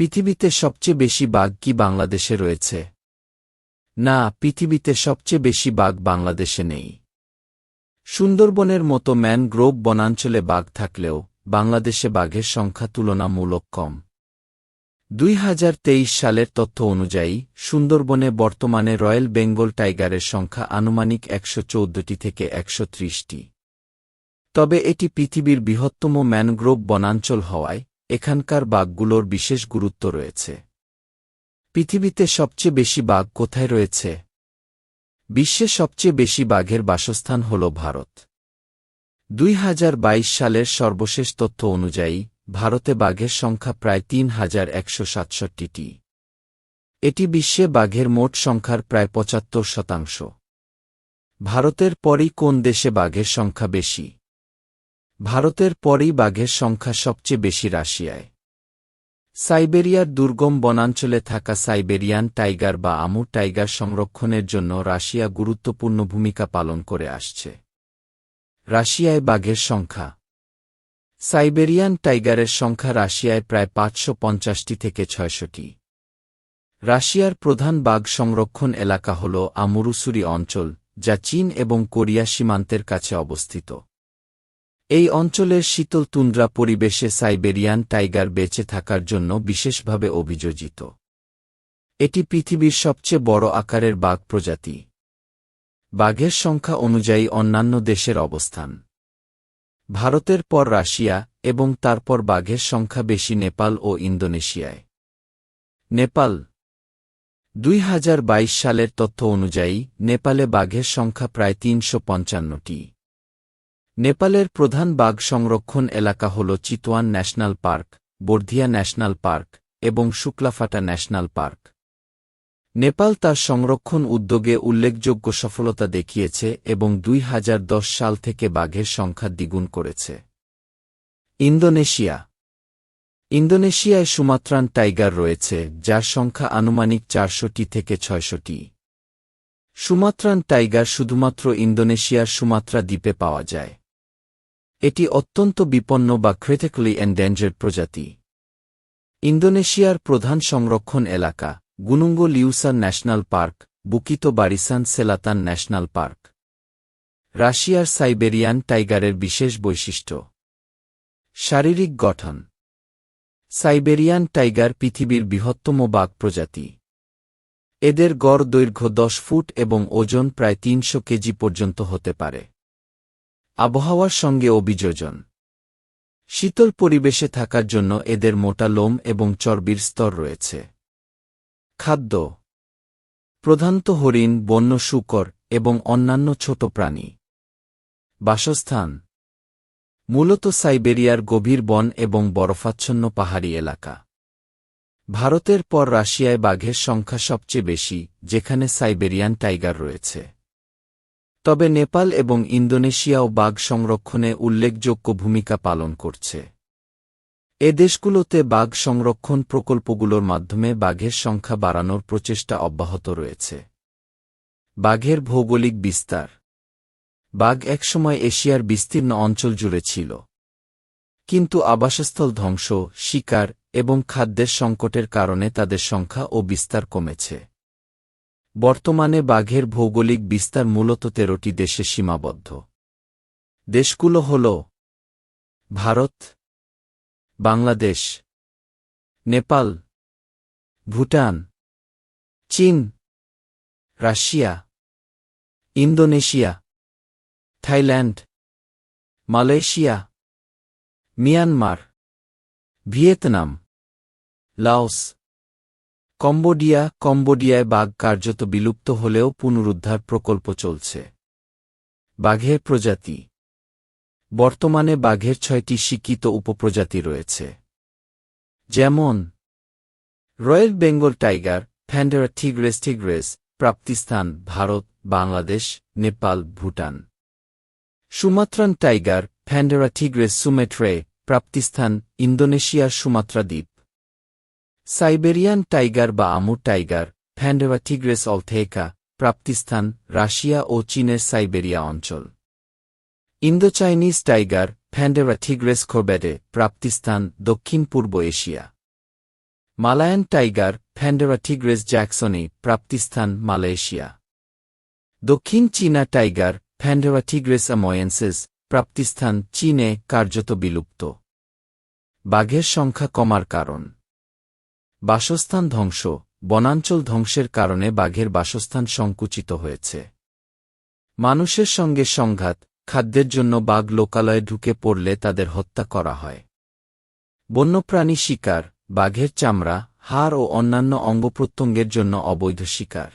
পৃথিবীতে সবচেয়ে বেশি বাঘ কি বাংলাদেশে রয়েছে? না, পৃথিবীতে সবচেয়ে বেশি বাঘ বাংলাদেশে নেই। সুন্দরবনের মতো ম্যানগ্রোভ বনাঞ্চলে বাঘ থাকলেও বাংলাদেশে বাঘের সংখ্যা তুলনামূলক কম। দুই হাজার তেইশ সালের তথ্য অনুযায়ী, সুন্দরবনে বর্তমানে রয়্যাল বেঙ্গল টাইগারের সংখ্যা আনুমানিক একশো চৌদ্দটি থেকে একশো ত্রিশটি। তবে এটি পৃথিবীর বৃহত্তম ম্যানগ্রোভ বনাঞ্চল হওয়ায় এখানকার বাঘগুলোর বিশেষ গুরুত্ব রয়েছে। পৃথিবীতে সবচেয়ে বেশি বাঘ কোথায় রয়েছে? বিশ্বে সবচেয়ে বেশি বাঘের বাসস্থান হল ভারত। দুই হাজার বাইশ সালের সর্বশেষ তথ্য অনুযায়ী, ভারতে বাঘের সংখ্যা প্রায় তিন হাজার একশো সাতষট্টিটি। এটি বিশ্বে বাঘের মোট সংখ্যার প্রায় পঁচাত্তর শতাংশ। ভারতের পরই কোন দেশে বাঘের সংখ্যা বেশি? ভারতের পরেই বাঘের সংখ্যা সবচেয়ে বেশি রাশিয়ায়। সাইবেরিয়ার দুর্গম বনাঞ্চলে থাকা সাইবেরিয়ান টাইগার বা আমুর টাইগার সংরক্ষণের জন্য রাশিয়া গুরুত্বপূর্ণ ভূমিকা পালন করে আসছে। রাশিয়ায় বাঘের সংখ্যা। সাইবেরিয়ান টাইগারের সংখ্যা রাশিয়ায় প্রায় পাঁচশো পঞ্চাশটি থেকে ছয়শটি। রাশিয়ার প্রধান বাঘ সংরক্ষণ এলাকা হল আমুরুসুরি অঞ্চল, যা চীন এবং কোরিয়া সীমান্তের কাছে অবস্থিত। এই অঞ্চলের শীতল তুন্দ্রা পরিবেশে সাইবেরিয়ান টাইগার বেঁচে থাকার জন্য বিশেষভাবে অভিযোজিত। এটি পৃথিবীর সবচেয়ে বড় আকারের বাঘ প্রজাতি। বাঘের সংখ্যা অনুযায়ী অন্যান্য দেশের অবস্থান। ভারতের পর রাশিয়া এবং তারপর বাঘের সংখ্যা বেশি নেপাল ও ইন্দোনেশিয়ায়। নেপাল। দুই হাজার বাইশ সালের তথ্য অনুযায়ী, নেপালে বাঘের সংখ্যা প্রায় তিনশো পঞ্চান্নটি। নেপালের প্রধান বাঘ সংরক্ষণ এলাকা হল Chitwan national park, Bardia national park, এবং শুক্লাফাটা ন্যাশনাল পার্ক। নেপাল তার সংরক্ষণ উদ্যোগে উল্লেখযোগ্য সফলতা দেখিয়েছে এবং দুই হাজার দশ সাল থেকে বাঘের সংখ্যা দ্বিগুণ করেছে। ইন্দোনেশিয়া। ইন্দোনেশিয়ায় সুমাত্রান টাইগার রয়েছে, যার সংখ্যা আনুমানিক চারশোটি থেকে ছয়শটি। সুমাত্রান টাইগার শুধুমাত্র ইন্দোনেশিয়ার সুমাত্রা দ্বীপে পাওয়া যায়। এটি অত্যন্ত বিপন্ন বা ক্রিটিক্যালি এন্ডেঞ্জার্ড প্রজাতি। ইন্দোনেশিয়ার প্রধান সংরক্ষণ এলাকা, Gunung Leuser national park, Bukit Barisan Selatan national park. রাশিয়ার সাইবেরিয়ান টাইগারের বিশেষ বৈশিষ্ট্য। শারীরিক গঠন। সাইবেরিয়ান টাইগার পৃথিবীর বৃহত্তম বাঘ প্রজাতি। এদের গড় দৈর্ঘ্য দশ ফুট এবং ওজন প্রায় তিনশো কেজি পর্যন্ত হতে পারে। আবহাওয়ার সঙ্গে অভিযোজন। শীতল পরিবেশে থাকার জন্য এদের মোটা লোম এবং চর্বির স্তর রয়েছে। খাদ্য। প্রধানত হরিণ, বন্য শুকর এবং অন্যান্য ছোট প্রাণী। বাসস্থান। মূলত সাইবেরিয়ার গভীর বন এবং বরফাচ্ছন্ন পাহাড়ি এলাকা। ভারতের পর রাশিয়ায় বাঘের সংখ্যা সবচেয়ে বেশি, যেখানে সাইবেরিয়ান টাইগার রয়েছে। তবে নেপাল এবং ইন্দোনেশিয়াও বাঘ সংরক্ষণে উল্লেখযোগ্য ভূমিকা পালন করছে। এ দেশগুলোতে বাঘ সংরক্ষণ প্রকল্পগুলোর মাধ্যমে বাঘের সংখ্যা বাড়ানোর প্রচেষ্টা অব্যাহত রয়েছে। বাঘের ভৌগোলিক বিস্তার। বাঘ একসময় এশিয়ার বিস্তীর্ণ অঞ্চল জুড়ে ছিল। কিন্তু আবাসস্থল ধ্বংস, শিকার এবং খাদ্যের সংকটের কারণে তাদের সংখ্যা ও বিস্তার কমেছে। বর্তমানে বাঘের ভৌগোলিক বিস্তার মূলত তেরোটি দেশে সীমাবদ্ধ। দেশগুলো হল ভারত, বাংলাদেশ, নেপাল, ভুটান, চীন, Russia, Indonesia, Thailand, Malaysia, Myanmar, Vietnam, Laos. Cambodia, কম্বোডিয়ায় বাঘ কার্যত বিলুপ্ত হলেও পুনরুদ্ধার প্রকল্প চলছে। বাঘের প্রজাতি। বর্তমানে বাঘের ছয়টি স্বীকৃত উপপ্রজাতি রয়েছে। যেমন royal Bengal tiger, Panthera tigris tigris প্রাপ্তিস্থান Bharat, Bangladesh, Nepal, Bhutan. Sumatran tiger, Panthera tigris sumatrae প্রাপ্তিস্থান ইন্দোনেশিয়ার সুমাত্রা দ্বীপ। সাইবেরিয়ান টাইগার বা আমুর টাইগার ফ্যান্ডেরা থিগ্রেস অলথেকা, প্রাপ্তিস্থান, রাশিয়া ও চীনের সাইবেরিয়া অঞ্চল। Indo Chinese tiger Panthera tigris খোবেডে, প্রাপ্তিস্থান দক্ষিণ পূর্ব Asia. Malayan tiger Panthera tigris jacksoni প্রাপ্তিস্থান, Malaysia. দক্ষিণ চীনা tiger Panthera টিগ্রেস অ্যামোয়েন্সেস, প্রাপ্তিস্থান, চীনে কার্যত বিলুপ্ত। বাঘের সংখ্যা কমার কারণ। বাসস্থান ধ্বংস, বনাঞ্চল ধ্বংসের কারণে বাঘের বাসস্থান সংকুচিত হয়েছে। মানুষের সঙ্গে সংঘাত, খাদ্যের জন্য বাঘ লোকালয়ে ঢুকে পড়লে তাদের হত্যা করা হয়। বন্যপ্রাণী শিকার, বাঘের চামড়া, হাড় ও অন্যান্য অঙ্গপ্রত্যঙ্গের জন্য অবৈধ শিকার।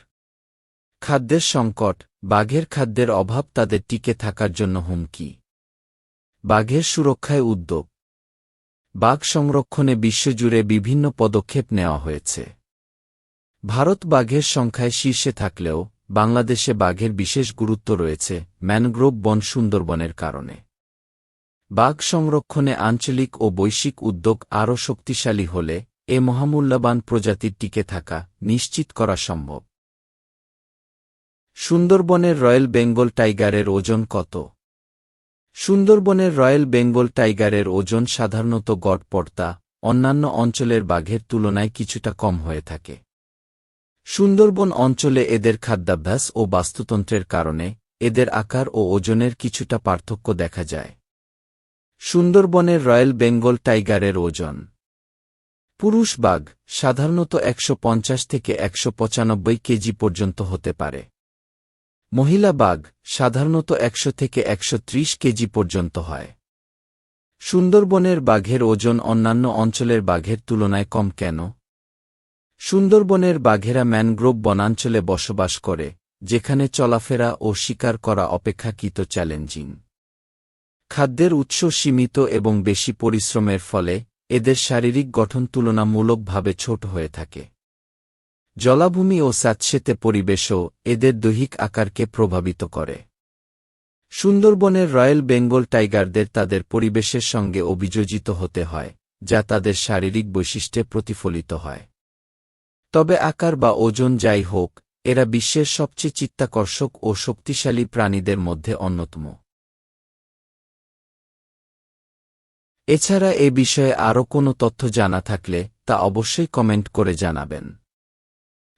খাদ্যের সংকট, বাঘের খাদ্যের অভাব তাদের টিকে থাকার জন্য হুমকি। বাঘের সুরক্ষায় উদ্যোগ বাঘ সংরক্ষণে বিশ্বজুড়ে বিভিন্ন পদক্ষেপ নেওয়া হয়েছে। ভারত বাঘের সংখ্যায় শীর্ষে থাকলেও বাংলাদেশে বাঘের বিশেষ গুরুত্ব রয়েছে ম্যানগ্রোভ বন সুন্দরবনের কারণে। বাঘ সংরক্ষণে আঞ্চলিক ও বৈশ্বিক উদ্যোগ আরও শক্তিশালী হলে এ মহামূল্যবান প্রজাতির টিকে থাকা নিশ্চিত করা সম্ভব। সুন্দরবনের রয়্যাল বেঙ্গল টাইগারের ওজন কত? সুন্দরবনের রয়্যাল বেঙ্গল টাইগারের ওজন সাধারণত গড়পড়তা অন্যান্য অঞ্চলের বাঘের তুলনায় কিছুটা কম হয়ে থাকে। সুন্দরবন অঞ্চলে এদের খাদ্যাভ্যাস ও বাস্তুতন্ত্রের কারণে, এদের আকার ও ওজনের কিছুটা পার্থক্য দেখা যায়। সুন্দরবনের রয়্যাল বেঙ্গল টাইগারের ওজন। পুরুষ বাঘ সাধারণত একশ পঞ্চাশ থেকে একশ পঁচানব্বই কেজি পর্যন্ত হতে পারে। মহিলা বাঘ সাধারণত একশো থেকে একশ ত্রিশ কেজি পর্যন্ত হয়। সুন্দরবনের বাঘের ওজন অন্যান্য অঞ্চলের বাঘের তুলনায় কম কেন? সুন্দরবনের বাঘেরা ম্যানগ্রোভ বনাঞ্চলে বসবাস করে, যেখানে চলাফেরা ও শিকার করা অপেক্ষাকৃত চ্যালেঞ্জিং। খাদ্যের উৎস সীমিত এবং বেশি পরিশ্রমের ফলে এদের শারীরিক গঠন তুলনামূলকভাবে ছোট হয়ে থাকে। জলাভূমি ও স্যাঁতসেতে পরিবেশও এদের দৈহিক আকারকে প্রভাবিত করে। সুন্দরবনের রয়্যাল বেঙ্গল টাইগারদের তাদের পরিবেশের সঙ্গে অভিযোজিত হতে হয়, যা তাদের শারীরিক বৈশিষ্ট্যে প্রতিফলিত হয়। তবে আকার বা ওজন যাই হোক, এরা বিশ্বের সবচেয়ে চিত্তাকর্ষক ও শক্তিশালী প্রাণীদের মধ্যে অন্যতম। এছাড়া এ বিষয়ে আরও কোনো তথ্য জানা থাকলে তা অবশ্যই কমেন্ট করে জানাবেন।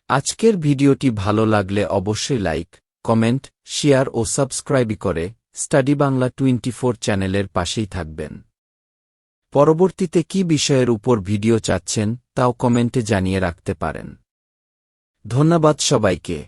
আজকের ভিডিওটি ভালো লাগলে অবশ্যই লাইক, কমেন্ট, শেয়ার ও সাবস্ক্রাইব করে স্টাডি বাংলা টোয়েন্টি চ্যানেলের পাশেই থাকবেন। পরবর্তীতে কি বিষয়ের উপর ভিডিও চাচ্ছেন তাও কমেন্টে জানিয়ে রাখতে পারেন। ধন্যবাদ সবাইকে।